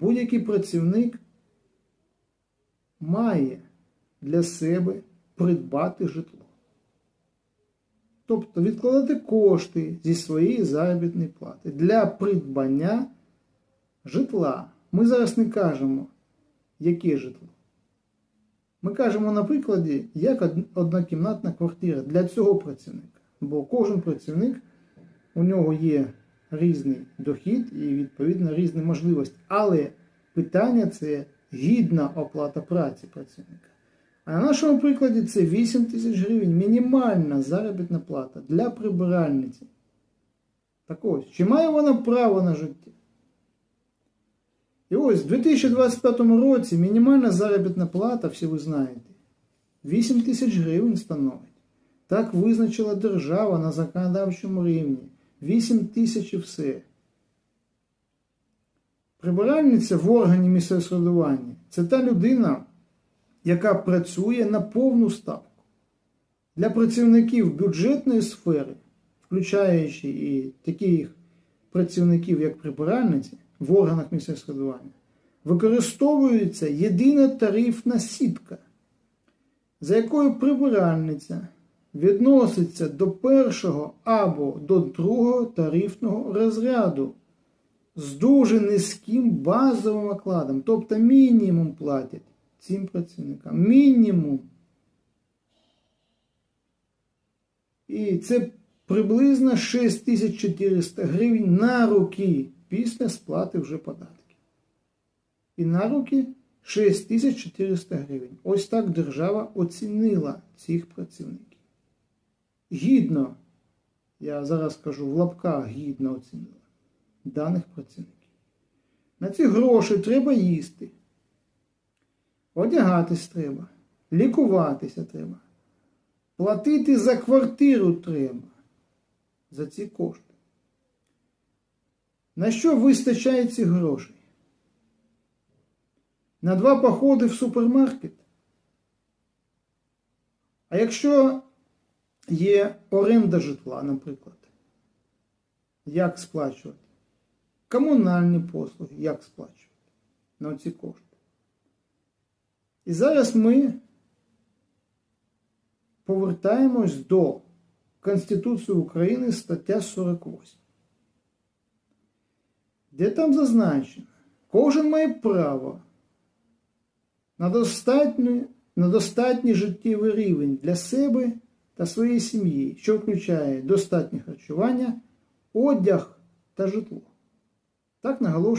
будь-який працівник має для себе придбати житло. Тобто відкладати кошти зі своєї заробітної плати для придбання житла. Ми зараз не кажемо, яке житло. Ми кажемо на прикладі, як однокімнатна квартира для цього працівника. Бо кожен працівник, у нього є різний дохід і, відповідно, різні можливості. Але питання це гідна оплата праці працівника. А на нашому прикладі це 8 тисяч гривень мінімальна заробітна плата для прибиральниці. Так ось, чи має вона право на життя? І ось в 2025 році мінімальна заробітна плата, всі ви знаєте, 8 тисяч гривень становить. Так визначила держава на законодавчому рівні. 8 тисяч і все. Прибиральниця в органі місцевого самоврядування – це та людина, яка працює на повну ставку. Для працівників бюджетної сфери, включаючи і таких працівників, як прибиральниці в органах місцевого самоврядування, використовується єдина тарифна сітка, за якою прибиральниця відноситься до першого або до другого тарифного розряду з дуже низьким базовим окладом, тобто мінімум платять цим працівникам. Мінімум. І це приблизно 6400 гривень на руки після сплати вже податків. І на руки 6400 гривень. Ось так держава оцінила цих працівників. Гідно, я зараз кажу в лапках гідно оцінила даних працівників. На ці гроші треба їсти. Одягатись треба, лікуватися треба, платити за квартиру треба за ці кошти. На що вистачає цих грошей? На два походи в супермаркет? А якщо є оренда житла, наприклад, як сплачувати? Комунальні послуги, як сплачувати на ці кошти? І зараз ми повертаємось до Конституції України стаття 48, де там зазначено, кожен має право на достатній, на достатній життєвий рівень для себе та своєї сім'ї, що включає достатнє харчування, одяг та житло. Так наголошено.